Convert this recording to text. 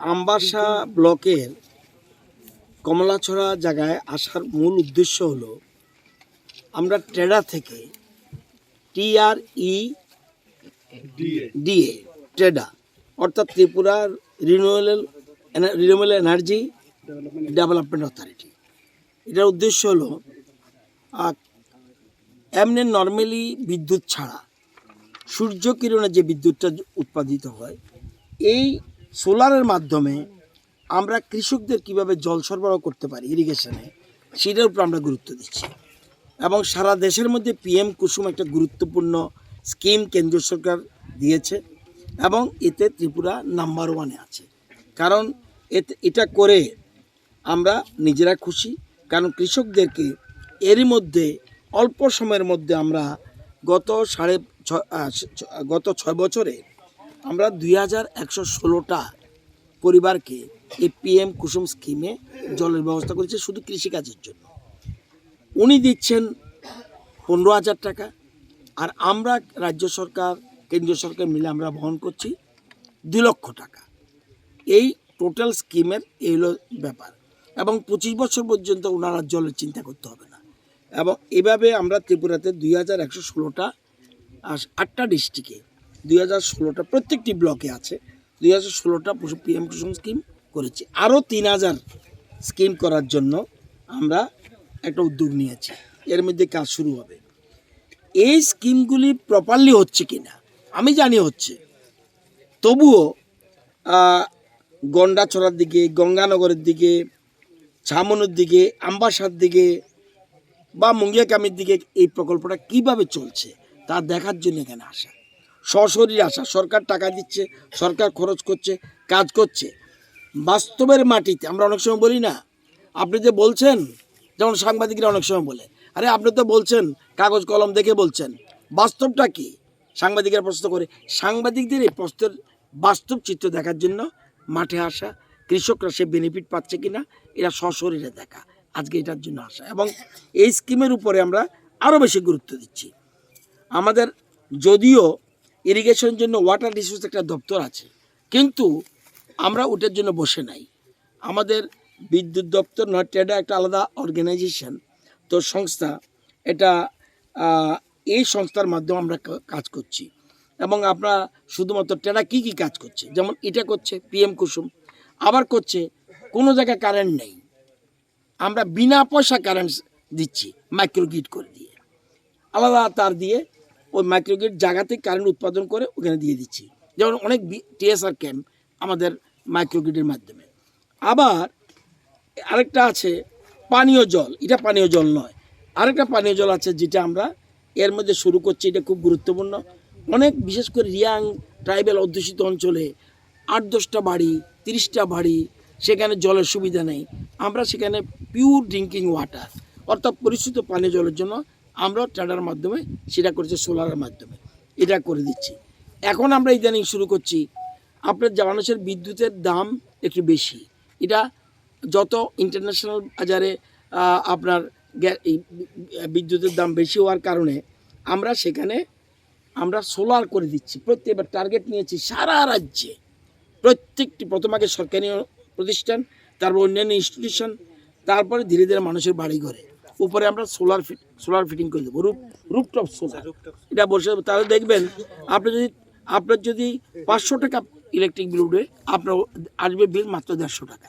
আমবাসা ব্লকের কমলাছড়া জায়গায় আসার মূল উদ্দেশ্য হলো, আমরা ট্রেডা থেকে টিআর ই ডিএ ট্রেডা অর্থাৎ ত্রিপুরার renewable renewable energy development authority. এটার উদ্দেশ্য হলো এমনি নর্মালি বিদ্যুৎ ছাড়া, সূর্য কিরণে যে বিদ্যুৎটা উৎপাদিত হয়, এই সোলারের মাধ্যমে আমরা কৃষকদের কীভাবে জল সরবরাহ করতে পারি ইরিগেশনে সেটার উপর আমরা গুরুত্ব দিচ্ছি। এবং সারা দেশের মধ্যে পিএম কুসুম একটা গুরুত্বপূর্ণ স্কিম কেন্দ্র সরকার দিয়েছে এবং এতে ত্রিপুরা নাম্বার ওয়ানে আছে। কারণ এতে, এটা করে আমরা নিজেরা খুশি, কারণ কৃষকদেরকে এরই মধ্যে, অল্প সময়ের মধ্যে আমরা গত সাড়ে গত ছয় বছরে আমরা দুই হাজার একশো ষোলোটা পরিবারকে এই পিএম কুসুম স্কিমে জলের ব্যবস্থা করেছে শুধু কৃষিকাজের জন্য। উনি দিচ্ছেন পনেরো হাজার টাকা আর আমরা রাজ্য সরকার, কেন্দ্রীয় সরকার মিলে আমরা বহন করছি দুই লক্ষ টাকা। এই টোটাল স্কিমের এই হলো ব্যাপার এবং পঁচিশ বছর পর্যন্ত ওনারা জলের চিন্তা করতে হবে না। এবং এভাবে আমরা ত্রিপুরাতে দুই হাজার একশো ষোলোটা আটটা ডিস্ট্রিক্টে দুই হাজার ষোলোটা প্রত্যেকটি ব্লকে আছে। দুই হাজার ষোলোটা পিএম কুসুম স্কিম করেছি। আরও তিন হাজার স্কিম করার জন্য আমরা একটা উদ্যোগ নিয়েছি। এর মধ্যে কাজ শুরু হবে। এই স্কিমগুলি প্রপারলি হচ্ছে কি না আমি জানি হচ্ছে। তবুও গন্ডাছড়ার দিকে, গঙ্গানগরের দিকে ছামনুর দিকে, আম্বাসার দিকে বা মুঙ্গিয়াকামির দিকে এই প্রকল্পটা কীভাবে চলছে তা দেখার জন্য এখানে আসা। সশরীর আসা, সরকার টাকা দিচ্ছে, সরকার খরচ করছে, কাজ করছে। বাস্তবের মাটিতে, আমরা অনেক সময় বলি না, আপনি যে বলছেন, যেমন সাংবাদিকরা অনেক সময় বলে, আরে আপনি তো বলছেন, কাগজ কলম দেখে বলছেন, বাস্তবটা কি? সাংবাদিকরা প্রশ্ন করে, সাংবাদিকদের এই প্রশ্নের বাস্তব চিত্র দেখার জন্য মাঠে আসা, কৃষকরা সে বেনিফিট পাচ্ছে কিনা, এরা সশরীরে দেখা, আজকে এটার জন্য আসা। এবং এই স্কিমের উপরে আমরা আরও বেশি গুরুত্ব দিচ্ছি। আমাদের যদিও ইরিগেশনের জন্য ওয়াটার রিসোর্স একটা দপ্তর আছে। কিন্তু আমরা ওটার জন্য বসে নাই। আমাদের বিদ্যুৎ দপ্তর নয় টেডা একটা আলাদা অর্গানাইজেশন তো সংস্থা এটা এই সংস্থার মাধ্যমে আমরা কাজ করছি। এবং আমরা শুধুমাত্র টেডা কী কী কাজ করছে? যেমন এটা করছে, পিএম কুসুম। আবার করছে, কোনো জায়গায় কারেন্ট নেই। আমরা বিনা পয়সা কারেন্ট দিচ্ছি মাইক্রোগ্রিড করে দিয়ে। আলাদা তার দিয়ে ওই মাইক্রোগ্রিড জায়গাতে কারেন্ট উৎপাদন করে ওখানে দিয়ে দিচ্ছি। যেমন অনেক টিএসআর ক্যাম্প আমাদের মাইক্রোগ্রিডের মাধ্যমে। আবার আরেকটা আছে পানীয় জল। এটা পানীয় জল নয়। আরেকটা পানীয় জল আছে যেটা আমরা এর মধ্যে শুরু করছি। এটা খুব গুরুত্বপূর্ণ। অনেক বিশেষ করে রিয়াং ট্রাইবেল অধ্যুষিত অঞ্চলে আট দশটা বাড়ি, তিরিশটা বাড়ি সেখানে জলের সুবিধা নেই। আমরা সেখানে পিওর ড্রিঙ্কিং ওয়াটার অর্থাৎ পরিশুদ্ধ পানীয় জলের জন্য আমরা ট্রেডার মাধ্যমে সেটা করেছি, সোলারের মাধ্যমে। এটা করে দিচ্ছি। এখন আমরা ইদানিং শুরু করছি, আপনার মানুষের বিদ্যুতের দাম একটু বেশি। এটা যত ইন্টারন্যাশনাল বাজারে আপনার বিদ্যুতের দাম বেশি হওয়ার কারণে আমরা সেখানে, আমরা সোলার করে দিচ্ছি। প্রত্যেকবার টার্গেট নিয়েছি সারা রাজ্যে। প্রত্যেকটি, প্রথম আগে সরকারি প্রতিষ্ঠান, তারপর অন্যান্য ইনস্টিটিউশন তারপরে ধীরে ধীরে মানুষের বাড়ি ঘরে উপরে আমরা সোলার সোলার ফিটিং করে দেবো রুপ রুপটপ সোলার এটা বসে তাহলে দেখবেন, আপনি যদি, আপনার যদি পাঁচশো টাকা ইলেকট্রিক বিল উঠে, আপনার আসবে বিল মাত্র দেড়শো টাকা।